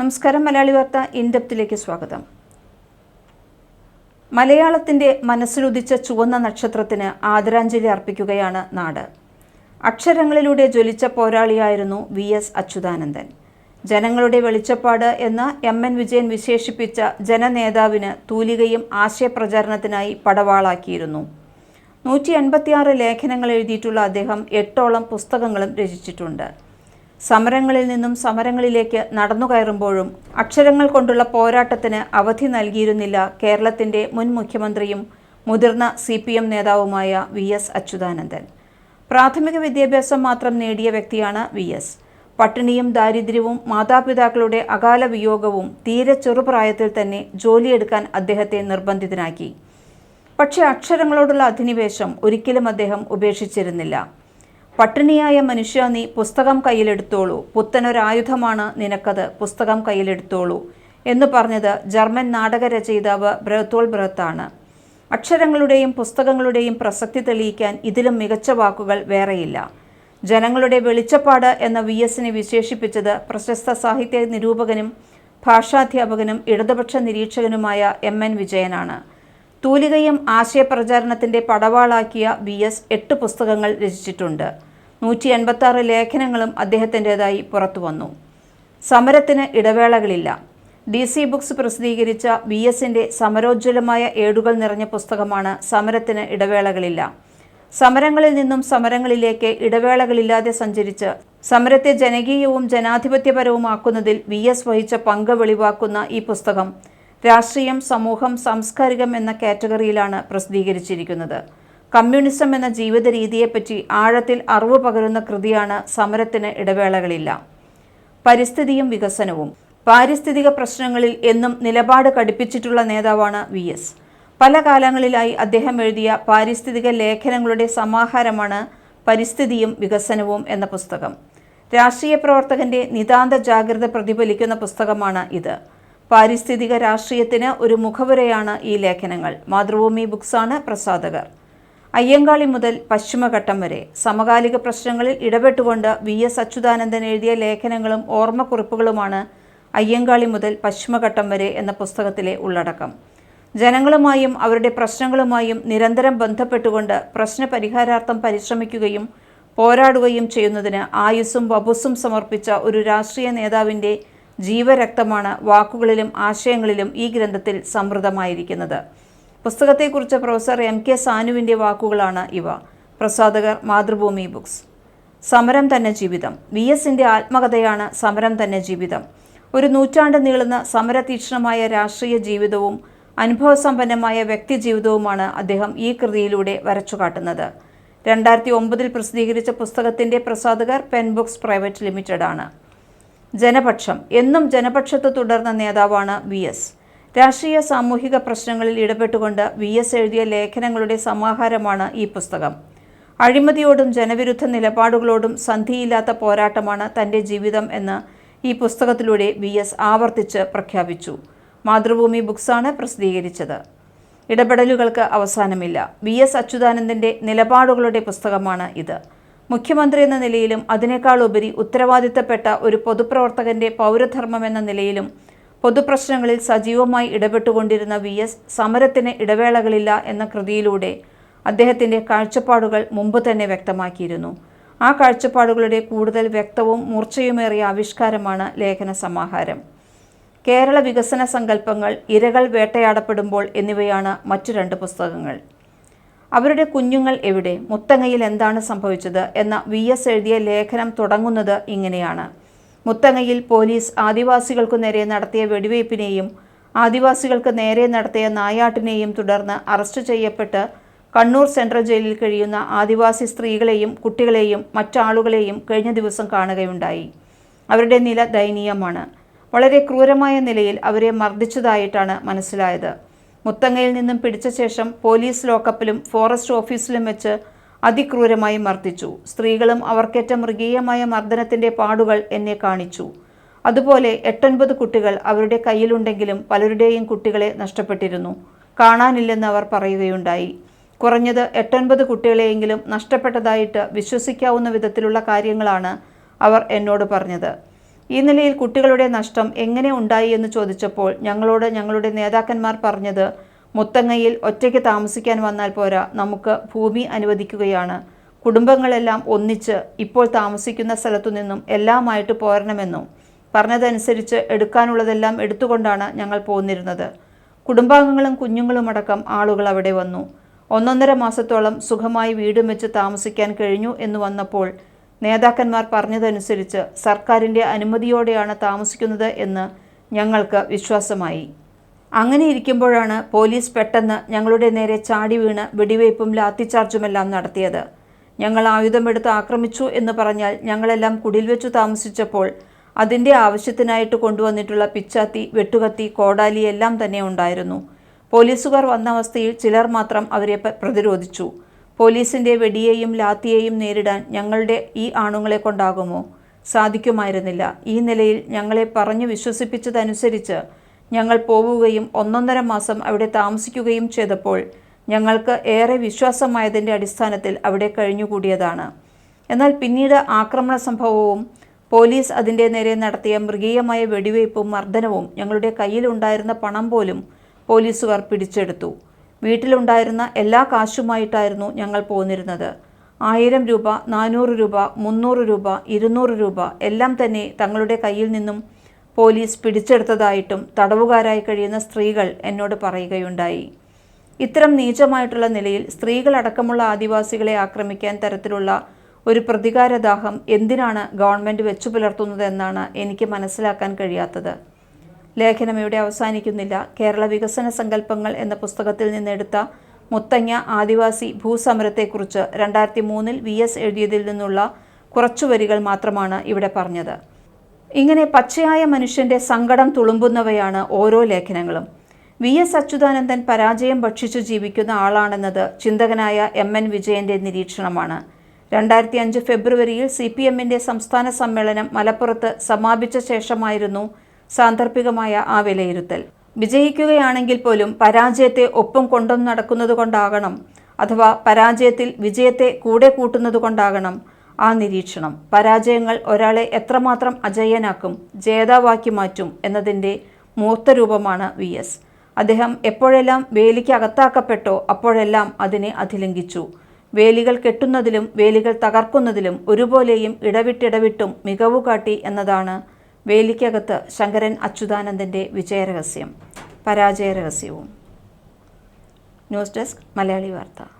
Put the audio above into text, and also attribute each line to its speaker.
Speaker 1: നമസ്കാരം മലയാളി വാർത്ത ഇൻഡപ്തിലേക്ക് സ്വാഗതം. മലയാളത്തിന്റെ മനസ്സിലുദിച്ച ചുവന്ന നക്ഷത്രത്തിന് ആദരാഞ്ജലി അർപ്പിക്കുകയാണ് നാട്. അക്ഷരങ്ങളിലൂടെ ജ്വലിച്ച പോരാളിയായിരുന്നു വി എസ് അച്യുതാനന്ദൻ. ജനങ്ങളുടെ വെളിച്ചപ്പാട് എന്ന എം എൻ വിജയൻ വിശേഷിപ്പിച്ച ജനനേതാവിന് തൂലികയും ആശയപ്രചാരണത്തിനായി പടവാളാക്കിയിരുന്നു. നൂറ്റി എൺപത്തിയാറ് ലേഖനങ്ങൾ എഴുതിയിട്ടുള്ള അദ്ദേഹം എട്ടോളം പുസ്തകങ്ങളും രചിച്ചിട്ടുണ്ട്. സമരങ്ങളിൽ നിന്നും സമരങ്ങളിലേക്ക് നടന്നു കയറുമ്പോഴും അക്ഷരങ്ങൾ കൊണ്ടുള്ള പോരാട്ടത്തിന് അവധി നൽകിയിരുന്നില്ല കേരളത്തിന്റെ മുൻ മുഖ്യമന്ത്രിയും മുതിർന്ന സി പി എം നേതാവുമായ വി എസ് അച്യുതാനന്ദൻ. പ്രാഥമിക വിദ്യാഭ്യാസം മാത്രം നേടിയ വ്യക്തിയാണ് വി എസ്. പട്ടിണിയും ദാരിദ്ര്യവും മാതാപിതാക്കളുടെ അകാല വിയോഗവും തീരെ ചെറുപ്രായത്തിൽ തന്നെ ജോലിയെടുക്കാൻ അദ്ദേഹത്തെ നിർബന്ധിതനാക്കി. പക്ഷേ അക്ഷരങ്ങളോടുള്ള അധിനിവേശം ഒരിക്കലും അദ്ദേഹം ഉപേക്ഷിച്ചിരുന്നില്ല. പട്ടിണിയായ മനുഷ്യ നീ പുസ്തകം കയ്യിലെടുത്തോളൂ. പുത്തനൊരായുധമാണ് നിനക്കത്. പുസ്തകം കയ്യിലെടുത്തോളൂ. എന്ന് പറഞ്ഞത് ജർമ്മൻ നാടകരചയിതാവ് ബ്രഹത്തോൾ ബ്രഹത്താണ് അക്ഷരങ്ങളുടെയും പുസ്തകങ്ങളുടെയും പ്രസക്തി തെളിയിക്കാൻ ഇതിലും മികച്ച വാക്കുകൾ വേറെയില്ല. ജനങ്ങളുടെ വെളിച്ചപ്പാട് എന്ന വി എസിനെ വിശേഷിപ്പിച്ചത് പ്രശസ്ത സാഹിത്യ നിരൂപകനും ഭാഷാധ്യാപകനും ഇടതുപക്ഷ നിരീക്ഷകനുമായ എം എൻ വിജയനാണ്. തൂലികയും ആശയപ്രചാരണത്തിന്റെ പടവാളാക്കിയ വി എസ് എട്ട് പുസ്തകങ്ങൾ രചിച്ചിട്ടുണ്ട്. നൂറ്റി എൺപത്തി ആറ് ലേഖനങ്ങളും അദ്ദേഹത്തിന്റെതായി പുറത്തുവന്നു. സമരത്തിന് ഇടവേളകളില്ല. ഡി സി ബുക്സ് പ്രസിദ്ധീകരിച്ച വി എസിന്റെ സമരോജ്വലമായ ഏടുകൾ നിറഞ്ഞ പുസ്തകമാണ് സമരത്തിന് ഇടവേളകളില്ല. സമരങ്ങളിൽ നിന്നും സമരങ്ങളിലേക്ക് ഇടവേളകളില്ലാതെ സഞ്ചരിച്ച് സമരത്തെ ജനകീയവും ജനാധിപത്യപരവുമാക്കുന്നതിൽ വി എസ് വഹിച്ച പങ്ക് വെളിവാക്കുന്ന ഈ പുസ്തകം രാഷ്ട്രീയം സമൂഹം സാംസ്കാരികം എന്ന കാറ്റഗറിയിലാണ് പ്രസിദ്ധീകരിച്ചിരിക്കുന്നത്. കമ്മ്യൂണിസം എന്ന ജീവിത രീതിയെപ്പറ്റി ആഴത്തിൽ അറിവ് പകരുന്ന കൃതിയാണ് സമരത്തിന് ഇടവേളകളില്ല. പരിസ്ഥിതിയും വികസനവും. പാരിസ്ഥിതിക പ്രശ്നങ്ങളിൽ എന്നും നിലപാട് കടുപ്പിച്ചിട്ടുള്ള നേതാവാണ് വി എസ്. പല കാലങ്ങളിലായി അദ്ദേഹം എഴുതിയ പാരിസ്ഥിതിക ലേഖനങ്ങളുടെ സമാഹാരമാണ് പരിസ്ഥിതിയും വികസനവും എന്ന പുസ്തകം. രാഷ്ട്രീയ പ്രവർത്തകന്റെ നിതാന്ത ജാഗ്രത പ്രതിഫലിക്കുന്ന പുസ്തകമാണ് ഇത്. പാരിസ്ഥിതിക രാഷ്ട്രീയത്തിന് ഒരു മുഖവരയാണ് ഈ ലേഖനങ്ങൾ. മാതൃഭൂമി ബുക്സാണ് പ്രസാധകർ. അയ്യങ്കാളി മുതൽ പശ്ചിമഘട്ടം വരെ സമകാലിക പ്രശ്നങ്ങളിൽ ഇടപെട്ടുകൊണ്ട് വി എസ് അച്യുതാനന്ദൻ എഴുതിയ ലേഖനങ്ങളും ഓർമ്മക്കുറിപ്പുകളുമാണ് അയ്യങ്കാളി മുതൽ പശ്ചിമഘട്ടം വരെ എന്ന പുസ്തകത്തിലെ ഉള്ളടക്കം. ജനങ്ങളുമായും അവരുടെ പ്രശ്നങ്ങളുമായും നിരന്തരം ബന്ധപ്പെട്ടുകൊണ്ട് പ്രശ്ന പരിഹാരാർത്ഥം പരിശ്രമിക്കുകയും പോരാടുകയും ചെയ്യുന്നതിന് ആയുസ്സും വപുസ്സും സമർപ്പിച്ച ഒരു രാഷ്ട്രീയ നേതാവിന്റെ ജീവരക്തമാണ് വാക്കുകളിലും ആശയങ്ങളിലും ഈ ഗ്രന്ഥത്തിൽ സമൃദ്ധമായിരിക്കുന്നത്. പുസ്തകത്തെക്കുറിച്ച് പ്രൊഫസർ എം കെ സാനുവിന്റെ വാക്കുകളാണ് ഇവ. പ്രസാധകർ മാതൃഭൂമി ബുക്സ്. സമരം തന്നെ ജീവിതം. വി എസിന്റെ ആത്മകഥയാണ് സമരം തന്നെ ജീവിതം. ഒരു നൂറ്റാണ്ട് നീളുന്ന സമരതീക്ഷണമായ രാഷ്ട്രീയ ജീവിതവും അനുഭവസമ്പന്നമായ വ്യക്തി ജീവിതവുമാണ് അദ്ദേഹം ഈ കൃതിയിലൂടെ വരച്ചു കാട്ടുന്നത് രണ്ടായിരത്തി ഒമ്പതിൽ പ്രസിദ്ധീകരിച്ച പുസ്തകത്തിന്റെ പ്രസാധകർ പെൻ ബുക്സ് പ്രൈവറ്റ് ലിമിറ്റഡാണ്. ജനപക്ഷം. എന്നും ജനപക്ഷത്ത് തുടർന്ന നേതാവാണ് വി എസ്. രാഷ്ട്രീയ സാമൂഹിക പ്രശ്നങ്ങളിൽ ഇടപെട്ടുകൊണ്ട് വി എസ് എഴുതിയ ലേഖനങ്ങളുടെ സമാഹാരമാണ് ഈ പുസ്തകം. അഴിമതിയോടും ജനവിരുദ്ധ നിലപാടുകളോടും സന്ധിയില്ലാത്ത പോരാട്ടമാണ് തന്റെ ജീവിതം എന്ന് ഈ പുസ്തകത്തിലൂടെ വി എസ് ആവർത്തിച്ച് പ്രഖ്യാപിച്ചു. മാതൃഭൂമി ബുക്സാണ് പ്രസിദ്ധീകരിച്ചത്. ഇടപെടലുകൾക്ക് അവസാനമില്ല. വി എസ് അച്യുതാനന്ദന്റെ നിലപാടുകളുടെ പുസ്തകമാണ് ഇത്. മുഖ്യമന്ത്രി എന്ന നിലയിലും അതിനേക്കാൾ ഉപരി ഉത്തരവാദിത്തപ്പെട്ട ഒരു പൊതുപ്രവർത്തകന്റെ പൗരധർമ്മം എന്ന നിലയിലും പൊതുപ്രശ്നങ്ങളിൽ സജീവമായി ഇടപെട്ടുകൊണ്ടിരുന്ന വി എസ് സമരത്തിന് ഇടവേളകളില്ല എന്ന കൃതിയിലൂടെ അദ്ദേഹത്തിന്റെ കാഴ്ചപ്പാടുകൾ മുമ്പ് തന്നെ വ്യക്തമാക്കിയിരുന്നു. ആ കാഴ്ചപ്പാടുകളുടെ കൂടുതൽ വ്യക്തവും മൂർച്ചയുമേറിയ ആവിഷ്കാരമാണ് ലേഖന സമാഹാരം. കേരള വികസന സങ്കല്പങ്ങൾ ഇരകൾ വേട്ടയാടപ്പെടുമ്പോൾ എന്നിവയാണ് മറ്റു രണ്ട് പുസ്തകങ്ങൾ. അവരുടെ കുഞ്ഞുങ്ങൾ എവിടെ? മുത്തങ്ങയിൽ എന്താണ് സംഭവിച്ചത്? എന്ന വി എസ് എഴുതിയ ലേഖനം തുടങ്ങുന്നത് ഇങ്ങനെയാണ്. മുത്തങ്ങയിൽ പോലീസ് ആദിവാസികൾക്കു നേരെ നടത്തിയ വെടിവയ്പ്പിനെയും ആദിവാസികൾക്ക് നേരെ നടത്തിയ നായാട്ടിനെയും തുടർന്ന് അറസ്റ്റ് ചെയ്യപ്പെട്ട് കണ്ണൂർ സെൻട്രൽ ജയിലിൽ കഴിയുന്ന ആദിവാസി സ്ത്രീകളെയും കുട്ടികളെയും മറ്റാളുകളെയും കഴിഞ്ഞ ദിവസം കാണുകയുണ്ടായി. അവരുടെ നില ദയനീയമാണ്. വളരെ ക്രൂരമായ നിലയിൽ അവരെ മർദ്ദിച്ചതായിട്ടാണ് മനസ്സിലായത്. മുത്തങ്ങയിൽ നിന്നും പിടിച്ച ശേഷം പോലീസ് ലോക്കപ്പിലും ഫോറസ്റ്റ് ഓഫീസിലും വെച്ച് അതിക്രൂരമായി മർദ്ദിച്ചു. സ്ത്രീകളും അവർക്കേറ്റ മൃഗീയമായ മർദ്ദനത്തിന്റെ പാടുകൾ എന്നെ കാണിച്ചു. അതുപോലെ എട്ടൊൻപത് കുട്ടികൾ അവരുടെ കയ്യിലുണ്ടെങ്കിലും പലരുടെയും കുട്ടികളെ നഷ്ടപ്പെട്ടിരുന്നു. കാണാനില്ലെന്ന് അവർ പറയുകയുണ്ടായി. കുറഞ്ഞത് എട്ടൊൻപത് കുട്ടികളെയെങ്കിലും നഷ്ടപ്പെട്ടതായിട്ട് വിശ്വസിക്കാവുന്ന വിധത്തിലുള്ള കാര്യങ്ങളാണ് അവർ എന്നോട് പറഞ്ഞത്. ഈ നിലയിൽ കുട്ടികളുടെ നഷ്ടം എങ്ങനെ ഉണ്ടായി എന്ന് ചോദിച്ചപ്പോൾ ഞങ്ങളോട് ഞങ്ങളുടെ നേതാക്കന്മാർ പറഞ്ഞത് മുത്തങ്ങയിൽ ഒറ്റയ്ക്ക് താമസിക്കാൻ വന്നാൽ പോരാ നമുക്ക് ഭൂമി അനുവദിക്കുകയാണ്. കുടുംബങ്ങളെല്ലാം ഒന്നിച്ച് ഇപ്പോൾ താമസിക്കുന്ന സ്ഥലത്തു നിന്നും എല്ലാമായിട്ട് പോരണമെന്നും പറഞ്ഞതനുസരിച്ച് എടുക്കാനുള്ളതെല്ലാം എടുത്തുകൊണ്ടാണ് ഞങ്ങൾ പോന്നിരുന്നത്. കുടുംബാംഗങ്ങളും കുഞ്ഞുങ്ങളും അടക്കം ആളുകൾ അവിടെ വന്നു. ഒന്നൊന്നര മാസത്തോളം സുഖമായി വീടും വെച്ച് താമസിക്കാൻ കഴിഞ്ഞു എന്ന് വന്നപ്പോൾ നേതാക്കന്മാർ പറഞ്ഞതനുസരിച്ച് സർക്കാരിന്റെ അനുമതിയോടെയാണ് താമസിക്കുന്നത് എന്ന് ഞങ്ങൾക്ക് വിശ്വാസമായി. അങ്ങനെ ഇരിക്കുമ്പോഴാണ് പോലീസ് പെട്ടെന്ന് ഞങ്ങളുടെ നേരെ ചാടി വീണ് വെടിവയ്പും ലാത്തിച്ചാർജുമെല്ലാം നടത്തിയത്. ഞങ്ങൾ ആയുധമെടുത്ത് ആക്രമിച്ചു എന്ന് പറഞ്ഞാൽ ഞങ്ങളെല്ലാം കുടിൽ വെച്ചു താമസിച്ചപ്പോൾ അതിന്റെ ആവശ്യത്തിനായിട്ട് കൊണ്ടുവന്നിട്ടുള്ള പിച്ചാത്തി വെട്ടുകത്തി കോടാലി എല്ലാം തന്നെ ഉണ്ടായിരുന്നു. പോലീസുകാർ വന്ന അവസ്ഥയിൽ ചിലർ മാത്രം അവരെ പ്രതിരോധിച്ചു. പോലീസിന്റെ വെടിയെയും ലാത്തിയെയും നേരിടാൻ ഞങ്ങളുടെ ഈ ആണുങ്ങളെ കൊണ്ടാകുമോ? സാധിക്കുമായിരുന്നില്ല. ഈ നിലയിൽ ഞങ്ങളെ പറഞ്ഞു വിശ്വസിപ്പിച്ചതനുസരിച്ച് ഞങ്ങൾ പോവുകയും ഒന്നൊന്നര മാസം അവിടെ താമസിക്കുകയും ചെയ്തപ്പോൾ ഞങ്ങൾക്ക് ഏറെ വിശ്വാസമായതിന്റെ അടിസ്ഥാനത്തിൽ അവിടെ കഴിഞ്ഞുകൂടിയതാണ്. എന്നാൽ പിന്നീട് ആക്രമണ സംഭവവും പോലീസ് അതിന്റെ നേരെ നടത്തിയ മൃഗീയമായ വെടിവയ്പും മർദ്ദനവും ഞങ്ങളുടെ കയ്യിലുണ്ടായിരുന്ന പണം പോലും പോലീസുകാർ പിടിച്ചെടുത്തു. വീട്ടിലുണ്ടായിരുന്ന എല്ലാ കാശുമായിട്ടായിരുന്നു ഞങ്ങൾ പോന്നിരുന്നത്. ആയിരം രൂപ നാനൂറ് രൂപ മുന്നൂറ് രൂപ ഇരുന്നൂറ് രൂപ എല്ലാം തന്നെ തങ്ങളുടെ കയ്യിൽ നിന്നും പോലീസ് പിടിച്ചെടുത്തതായിട്ടും തടവുകാരായി കഴിയുന്ന സ്ത്രീകൾ എന്നോട് പറയുകയുണ്ടായി. ഇത്തരം നീചമായിട്ടുള്ള നിലയിൽ സ്ത്രീകളടക്കമുള്ള ആദിവാസികളെ ആക്രമിക്കാൻ തരത്തിലുള്ള ഒരു പ്രതികാരദാഹം എന്തിനാണ് ഗവൺമെന്റ് വെച്ചു പുലർത്തുന്നതെന്നാണ് എനിക്ക് മനസ്സിലാക്കാൻ കഴിയാത്തത്. ലേഖനം ഇവിടെ അവസാനിക്കുന്നില്ല. കേരള വികസന സങ്കല്പങ്ങൾ എന്ന പുസ്തകത്തിൽ നിന്നെടുത്ത മുത്തങ്ങ ആദിവാസി ഭൂസമരത്തെക്കുറിച്ച് രണ്ടായിരത്തി മൂന്നിൽ വി എസ് എഴുതിയതിൽ നിന്നുള്ള കുറച്ചു വരികൾ മാത്രമാണ് ഇവിടെ പറഞ്ഞത്. ഇങ്ങനെ പച്ചയായ മനുഷ്യന്റെ സങ്കടം തുളുമ്പുന്നവയാണ് ഓരോ ലേഖനങ്ങളും. വി എസ് അച്യുതാനന്ദൻ പരാജയം ഭക്ഷിച്ചു ജീവിക്കുന്ന ആളാണെന്നത് ചിന്തകനായ എം എൻ വിജയന്റെ നിരീക്ഷണമാണ്. രണ്ടായിരത്തി അഞ്ച് ഫെബ്രുവരിയിൽ സി പി എമ്മിന്റെ സംസ്ഥാന സമ്മേളനം മലപ്പുറത്ത് സമാപിച്ച ശേഷമായിരുന്നു സാന്ദർഭികമായ ആ വിലയിരുത്തൽ. വിജയിക്കുകയാണെങ്കിൽ പോലും പരാജയത്തെ ഒപ്പം കൊണ്ടും നടക്കുന്നത് കൊണ്ടാകണം അഥവാ പരാജയത്തിൽ വിജയത്തെ കൂടെ കൂട്ടുന്നത് കൊണ്ടാകണം ആ നിരീക്ഷണം. പരാജയങ്ങൾ ഒരാളെ എത്രമാത്രം അജയ്യനാക്കും ജേതാവാക്കി മാറ്റും എന്നതിന്റെ മൂർത്തരൂപമാണ് വി എസ്. അദ്ദേഹം എപ്പോഴെല്ലാം വേലിക്ക് അകത്താക്കപ്പെട്ടോ അപ്പോഴെല്ലാം അതിനെ അതിലംഘിച്ചു വേലികൾ കെട്ടുന്നതിലും വേലികൾ തകർക്കുന്നതിലും ഒരുപോലെയും ഇടവിട്ടിടവിട്ടും മികവു കാട്ടി എന്നതാണ് വേലിക്കകത്ത് ശങ്കരൻ അച്യുതാനന്ദന്റെ വിജയരഹസ്യം. പരാജയ രഹസ്യവും ന്യൂസ് ഡെസ്ക് മലയാളി വാർത്ത.